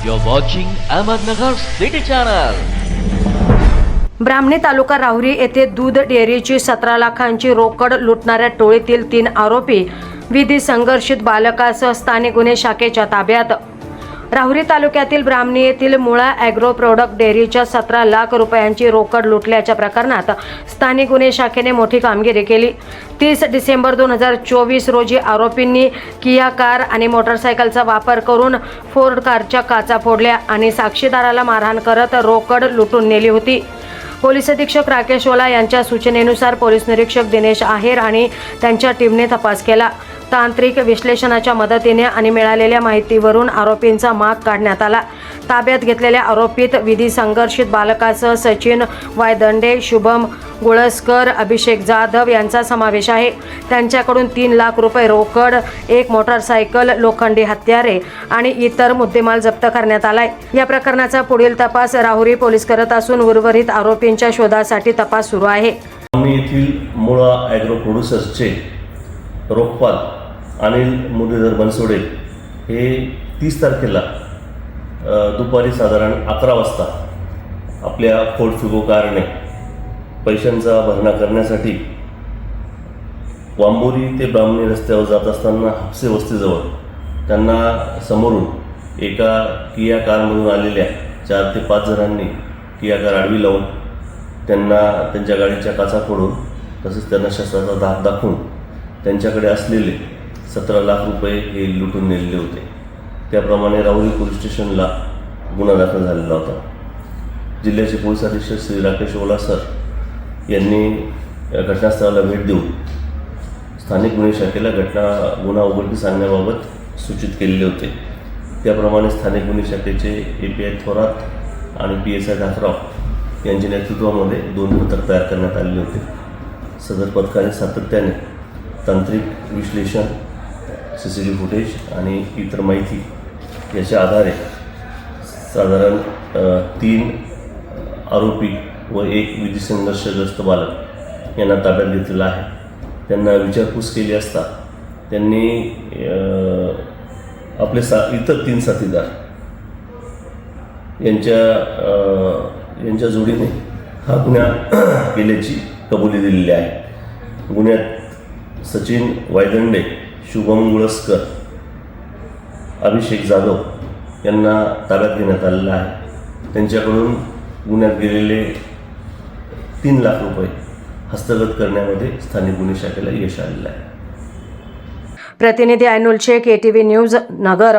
You're watching Ahmednagar City Channel. ब्राह्मणी तालुका राहुरी येथे दूध डेअरीची सतरा लाखांची रोकड लुटणाऱ्या टोळीतील तीन आरोपी विधी संघर्षित बालकासह स्थानिक गुन्हे शाखेच्या ताब्यात राहुरी तालुक्यातील ब्राह्मणी येथील मुळा ॲग्रो प्रोडक्ट डेअरीच्या सतरा लाख रुपयांची रोकड लुटल्याच्या प्रकरणात स्थानिक गुन्हे शाखेने मोठी कामगिरी केली. तीस डिसेंबर दोन हजार चोवीस रोजी आरोपींनी किया कार आणि मोटरसायकलचा वापर करून फोर्ड कारच्या काचा फोडल्या आणि साक्षीदाराला मारहाण करत रोकड लुटून नेली होती. पोलीस अधीक्षक राकेश ओला यांच्या सूचनेनुसार पोलीस निरीक्षक दिनेश आहेर आणि त्यांच्या टीमने तपास केला. तांत्रिक विश्लेषणाच्या मदतीने आणि मिळालेल्या माहितीवरून आरोपींचा माग काढण्यात आला. ताब्यात घेतलेल्या आरोपीत विधी संघर्षित बालकासह सचिन वायदंडे शुभम गुळसकर अभिषेक जाधव यांचा समावेश आहे. त्यांच्याकडून तीन लाख रुपये रोकड एक मोटारसायकल लोखंडी हत्यारे आणि इतर मुद्देमाल जप्त करण्यात आलाय. या प्रकरणाचा पुढील तपास राहुरी पोलीस करत असून उर्वरित आरोपींच्या शोधासाठी तपास सुरू आहे. आम्ही येथील मुळा ॲग्रो प्रोड्युसर्सचे रोखपाल अनिल मुरलीधर बनसोडे हे तीस तारखेला दुपारी साधारण अकरा वाजता आपल्या फोर्ट फिगो कारने पैशांचा भरणा करण्यासाठी वांबोरी ते ब्राह्मणी रस्त्यावर जात असताना हापसे वस्तीजवळ त्यांना समोरून एका किया कारमधून आलेल्या चार ते पाच जणांनी किया कार आडवी लावून त्यांना त्यांच्या गाडीच्या काचा फोडून तसेच त्यांना शस्त्राचा धाक दाखवून त्यांच्याकडे असलेले सतरा लाख रुपये हे लुटून नेलेले होते. त्याप्रमाणे राहुरी पोलीस स्टेशनला गुन्हा दाखल झालेला होता. जिल्ह्याचे पोलीस अधीक्षक श्री राकेश ओला सर यांनी या घटनास्थळाला भेट देऊन स्थानिक गुन्हे शाखेला घटना गुन्हा उघडकीस आणण्याबाबत सूचित केलेले होते. त्याप्रमाणे स्थानिक गुन्हे शाखेचे ए पी आय थोरात आणि पी एस आय धाकराव यांच्या नेतृत्वामध्ये दोन पथक तयार करण्यात आलेले होते. सदर पथकाने सातत्याने तांत्रिक विश्लेषण सी सी टी फुटेज आणि इतर माहिती याच्या आधारे साधारण तीन आरोपी व एक विधी संघर्षग्रस्त बालक यांना ताब्यात घेतलेला आहे. त्यांना विचारपूस केली असता त्यांनी आपले सा इतर तीन साथीदार यांच्या यांच्या जोडीने हा गुन्हा केल्याची कबुली दिलेली आहे. गुन्ह्यात सचिन वायदंडे शुभम गुळसकर अभिषेक जाधव यांना ताब्यात घेण्यात आलेला आहे. त्यांच्याकडून गुन्ह्यात गेलेले तीन लाख रुपये हस्तगत करण्यामध्ये स्थानिक गुन्हे शाखेला यश आलेलं आहे. प्रतिनिधी अनुल शेख एटीव्ही न्यूज नगर.